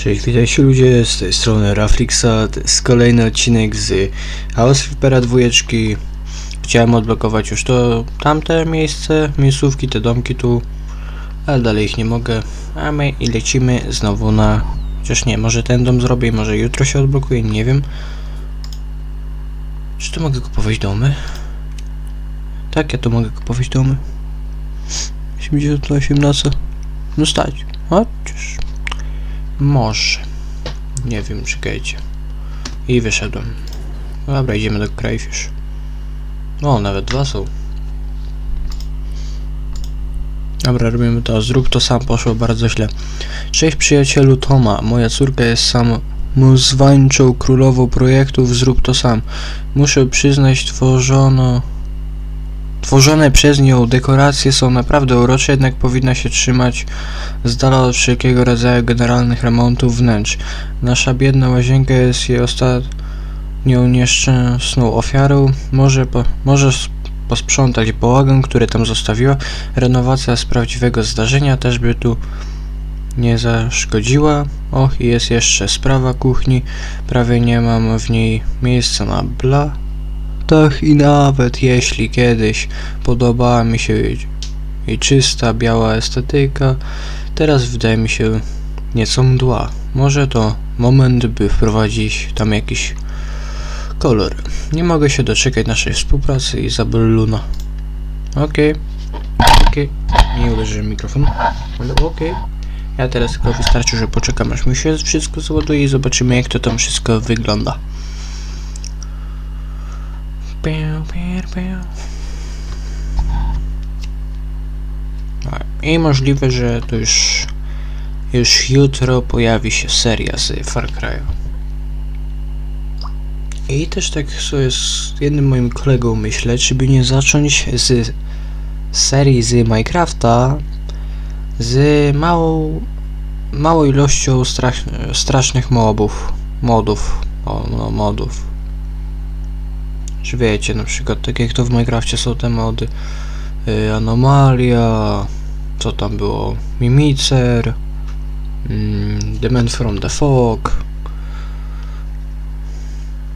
Cześć, witajcie ludzie, z tej strony Rafrixa, to jest kolejny odcinek z House Flipera dwójeczki. Chciałem odblokować już to tamte miejsce, miejscówki, te domki tu, ale dalej ich nie mogę. A my i lecimy znowu na... Chociaż nie, może ten dom zrobię, może jutro się odblokuje, nie wiem. Czy tu mogę kupować domy? Tak, ja tu mogę kupować domy. 88 na co? No stać, chociaż... Może. Nie wiem, czekajcie. I wyszedłem. Dobra, idziemy do Crayfish. O, nawet dwa są. Dobra, robimy to. Zrób to sam, poszło bardzo źle. Cześć przyjacielu Toma. Moja córka jest samozwańczą królową projektów Zrób to sam. Muszę przyznać, tworzono... Tworzone przez nią dekoracje są naprawdę urocze, jednak powinna się trzymać z dala od wszelkiego rodzaju generalnych remontów wnętrz. Nasza biedna łazienka jest jej ostatnią nieszczęsną ofiarą. Może, po, może posprzątać bałagę, który tam zostawiła. Renowacja z prawdziwego zdarzenia też by tu nie zaszkodziła. Och, i jest jeszcze sprawa kuchni. Prawie nie mam w niej miejsca na bla. I nawet jeśli kiedyś podobała mi się jej, czysta, biała estetyka, teraz wydaje mi się nieco mdła. Może to moment, by wprowadzić tam jakiś kolor. Nie mogę się doczekać naszej współpracy Izabel Luna. Okej. Okej. Nie uderzyłem mikrofon. Ale okej. Ja teraz tylko wystarczy, że poczekam aż mi się wszystko załaduje i zobaczymy jak to tam wszystko wygląda. I możliwe, że to już już jutro pojawi się seria z Far Cry'u. I też tak sobie z jednym moim kolegą myślę, czy by nie zacząć z serii z Minecrafta z małą małą ilością strach, strasznych mobów, modów, o, no, modów. Czy wiecie, na przykład tak jak to w Minecrafcie są te mody y, Anomalia, co tam było, Mimicer, mm, The Man from the Fog.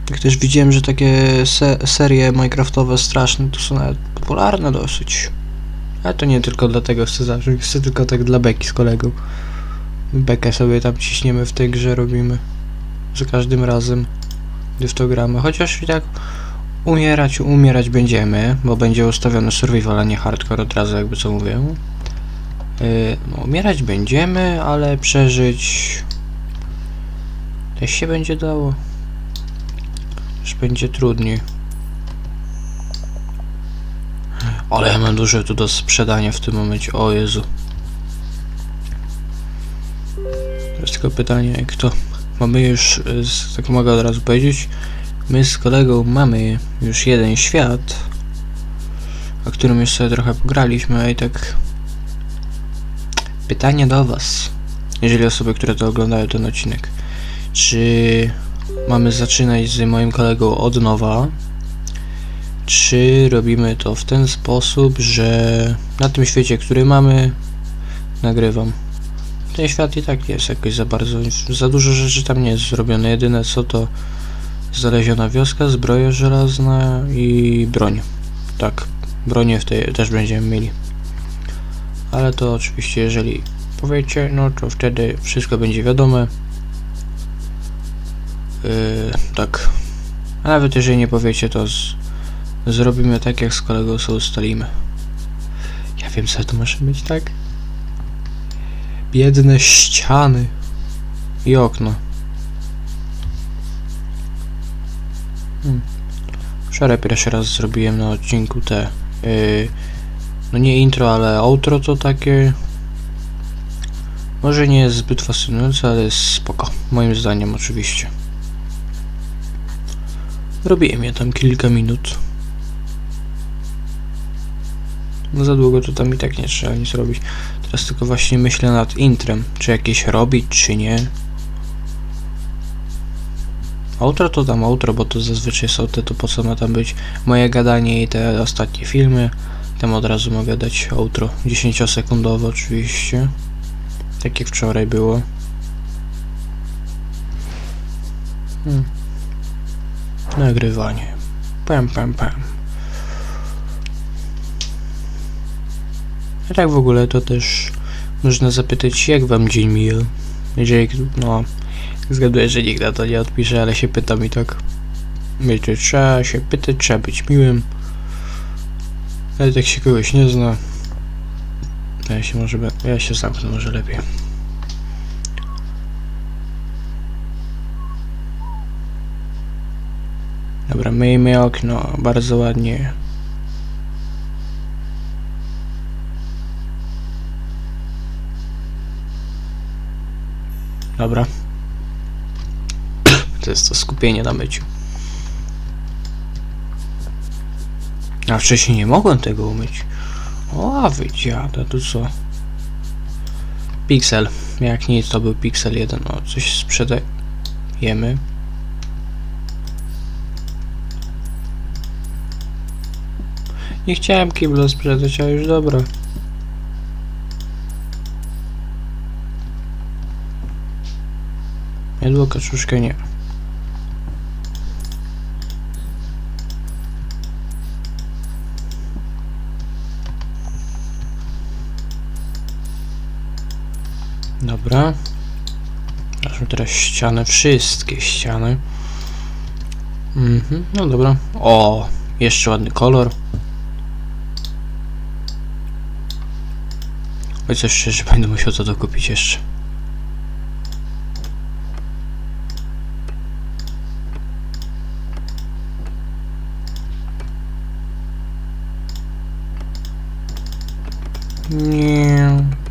Jak też widziałem, że takie se serie Minecraftowe straszne to są nawet popularne dosyć. Ale to nie tylko dlatego chcę zacząć, chcę tylko tak dla beki z kolegą. Bekę sobie tam ciśniemy w tej grze, robimy. Za każdym razem, gdy w to gramy. Chociaż i tak umierać, umierać będziemy, bo będzie ustawiony survival, a nie hardcore od razu, jakby co mówię. Yy, no, umierać będziemy, ale przeżyć też się będzie dało. Już będzie trudniej. Ale ja mam dużo tu do sprzedania w tym momencie. O Jezu. Teraz tylko pytanie, jak to mamy już, y, tak mogę od razu powiedzieć, my z kolegą mamy już jeden świat, o którym już sobie trochę pograliśmy, a i tak pytanie do was, jeżeli osoby, które to oglądają ten odcinek, czy mamy zaczynać z moim kolegą od nowa, czy robimy to w ten sposób, że na tym świecie, który mamy, nagrywam. Ten świat i tak jest jakoś za bardzo, za dużo rzeczy tam nie jest zrobione. Jedyne co to znaleziona wioska, zbroja żelazna i broń. Tak, bronię w tej też będziemy mieli. Ale to oczywiście jeżeli powiecie, no to wtedy wszystko będzie wiadome. Yy, tak. A nawet jeżeli nie powiecie, to z, zrobimy tak jak z kolegą sobie ustalimy. Ja wiem co to może być, tak? Biedne ściany i okno. Hmm. Wczoraj pierwszy raz zrobiłem na odcinku te. Yy, no nie intro, ale outro to takie. Może nie jest zbyt fascynujące, ale jest spoko. Moim zdaniem, oczywiście. Robiłem je tam kilka minut. No za długo to tam i tak nie trzeba nic robić. Teraz tylko właśnie myślę nad intrem, czy jakieś robić, czy nie. Outro to tam outro, bo to zazwyczaj są te, to po co ma tam być moje gadanie i te ostatnie filmy. Tam od razu mogę dać outro 10 sekundowe oczywiście. Tak jak wczoraj było. Hmm. Nagrywanie. Pam, pam, pam. A tak w ogóle to też można zapytać, jak wam dzień mija. Jeżeli, no, zgaduję, że nikt na to nie odpisze, ale się pytam i tak. Wiecie, trzeba się pytać, trzeba być miłym. Ale jak się kogoś nie zna, to ja się może, ja się zamknę może lepiej. Dobra, myjmy okno, bardzo ładnie. Dobra. To jest to skupienie na myciu. A wcześniej nie mogłem tego umyć. O, wydziada, to co? Pixel. Jak nic, to był Pixel 1. O, coś sprzedajemy. Nie chciałem kibla sprzedać, a już dobra. Jadło kaczuszkę nie. Dobra. Zobaczmy teraz ściany, wszystkie ściany. Mhm, no dobra. O, jeszcze ładny kolor. Chociaż szczerze będę musiał to dokupić jeszcze. Nie.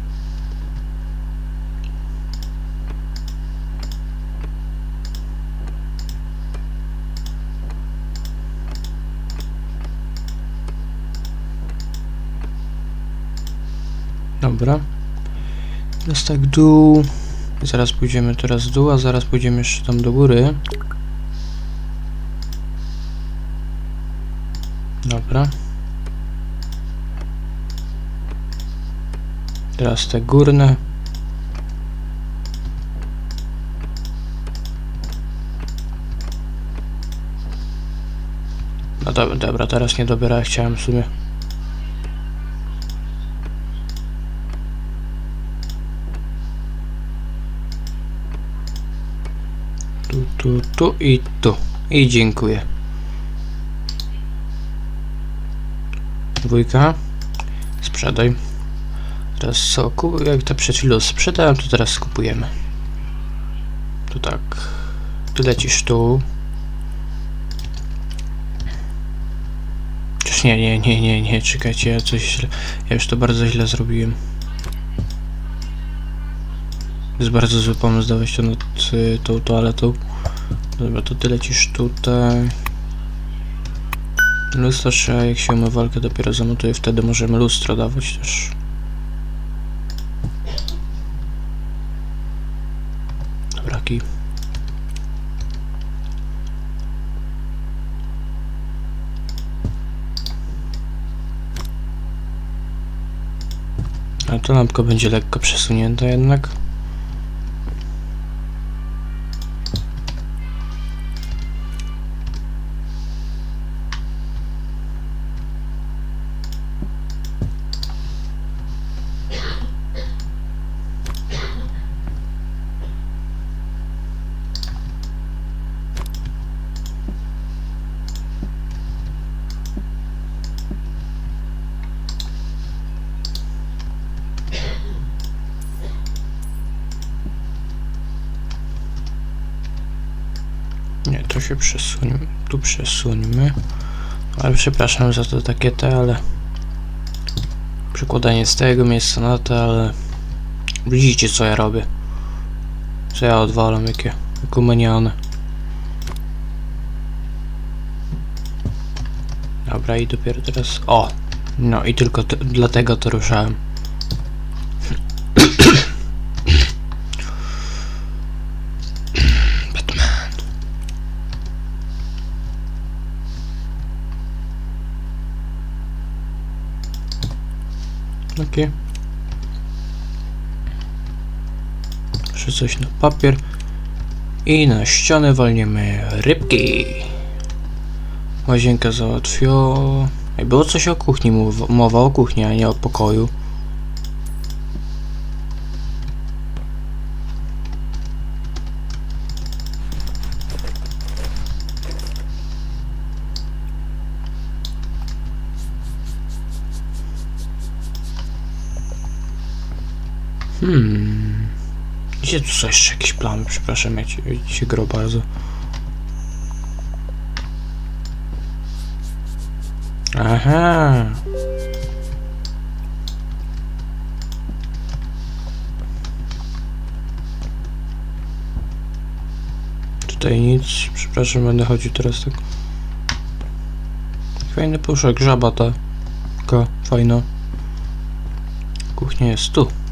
Dobra. Teraz tak dół. Zaraz pójdziemy teraz dół, a zaraz pójdziemy jeszcze tam do góry. Dobra. Teraz te górne. No dobra, dobra, teraz nie dobiera, chciałem w sumie. Tu, tu, i tu. I dziękuję. Dwójka. Sprzedaj. Teraz co? Kup, jak to przed chwilą sprzedałem, to teraz skupujemy. Tu tak. Ty lecisz tu. Czyż nie, nie, nie, nie, nie, czekajcie, ja coś źle. Ja już to bardzo źle zrobiłem. Jest bardzo zły pomysł dawać to nad y, tą toaletą. Dobra, to ty lecisz tutaj. Lustro trzeba, jak się umywalkę dopiero zamontuje, wtedy możemy lustro dawać też. Dobra. A to lampka będzie lekko przesunięta jednak. Nie, to się przesuńmy. Tu przesuńmy. Ale przepraszam za to takie te, ale... Przykładanie z tego miejsca na to, ale... Widzicie co ja robię. Co ja odwalam, jakie gumeniane. Dobra, i dopiero teraz... O! No i tylko te, dlatego to ruszałem. Okej. Jeszcze coś na papier. I na ścianę walniemy rybki. Łazienkę załatwio... Ej, Było coś o kuchni, mowa o kuchni, a nie o pokoju. Hmm. Gdzie tu są jeszcze jakieś plamy? Przepraszam, ja ci, ja ci się gro bardzo. Aha. Tutaj nic, przepraszam, będę chodził teraz tak. Fajny puszek, żaba ta. Taka fajna. Kuchnia jest tu.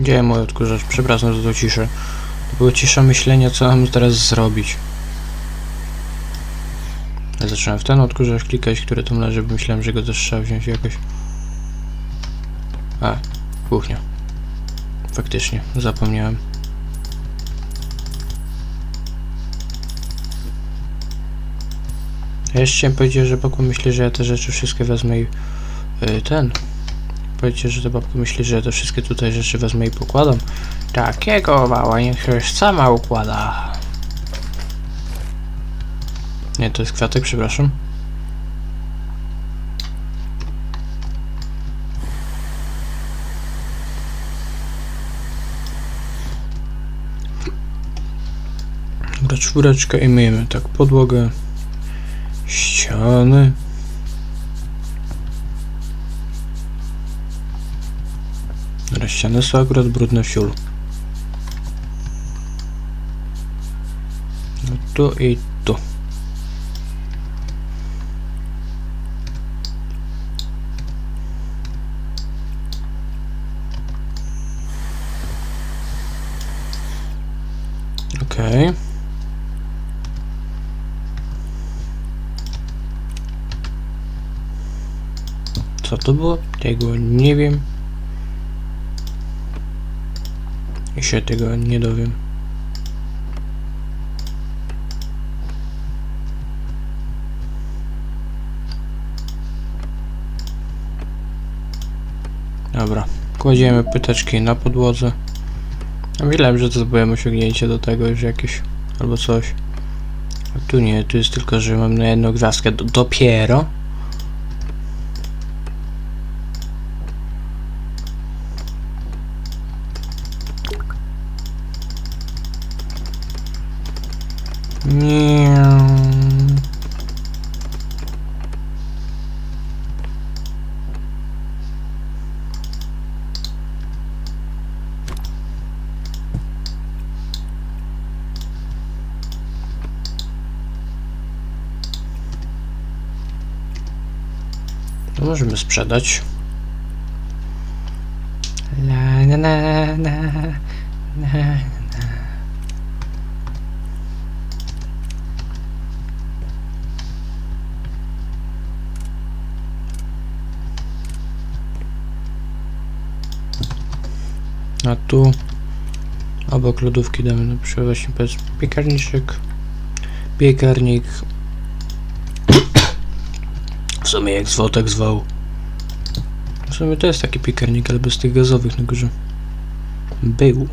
Gdzie mój odkurzacz? Przepraszam za tą ciszę. To była cisza myślenia, co mam teraz zrobić. Ja zacząłem w ten odkurzacz klikać, który tam leży, bo myślałem, że go też trzeba wziąć jakoś. A, kuchnia. Faktycznie, zapomniałem. Ja jeszcze chciałem powiedzieć, że babka myśli, że ja te rzeczy wszystkie wezmę i yy, ten. Powiedzcie, że ta babka myśli, że te wszystkie tutaj rzeczy wezmę i pokładam. Takiego mała, niech się już sama układa. Nie, to jest kwiatek, przepraszam. Dobra, czwóreczkę i myjemy tak podłogę, ściany. Ściany są akurat brudne w siulu. No tu i tu. Okej. Co to było? Tego nie wiem. I się tego nie dowiem. Dobra, kładziemy pyteczki na podłodze. A Myślałem, że to byłem osiągnięcie do tego już jakieś, albo coś. A tu nie, tu jest tylko, że mam na jedną gwiazdkę do, dopiero. Nie. Możemy sprzedać. La, na, na, na, na. A tu obok lodówki damy na przykład właśnie piekarniczek. Piekarnik. W sumie jak zwał, tak zwał. W sumie to jest taki piekarnik, ale bez tych gazowych na górze. Był.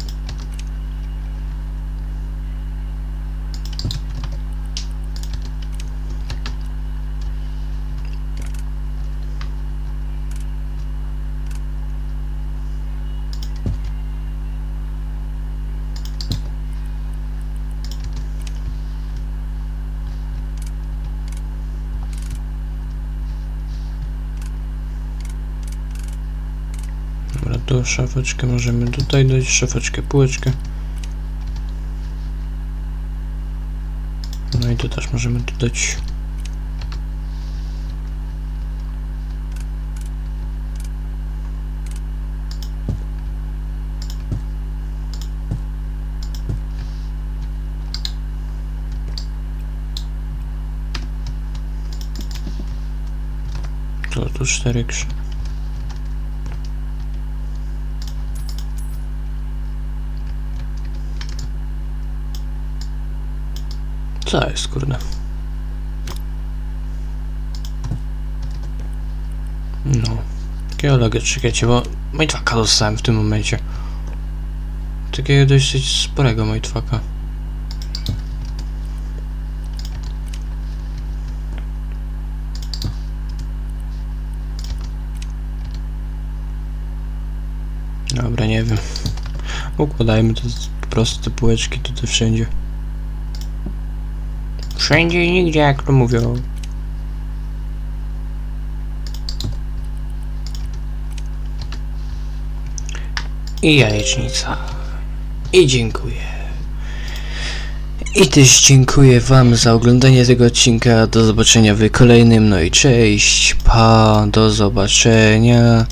to szafeczkę możemy tutaj dać, szafeczkę, półeczkę. No i to też możemy dodać. To tu cztery krzyki. Co jest, kurde? No. Geologię, czekajcie, bo majtwaka dostałem w tym momencie. Takiego dosyć sporego majtwaka. Dobra, nie wiem. Układajmy to po prostu te półeczki tutaj wszędzie. Wszędzie i nigdzie, jak to mówią. I jajecznica. I dziękuję. I też dziękuję Wam za oglądanie tego odcinka. Do zobaczenia w kolejnym. No i cześć. Pa. Do zobaczenia.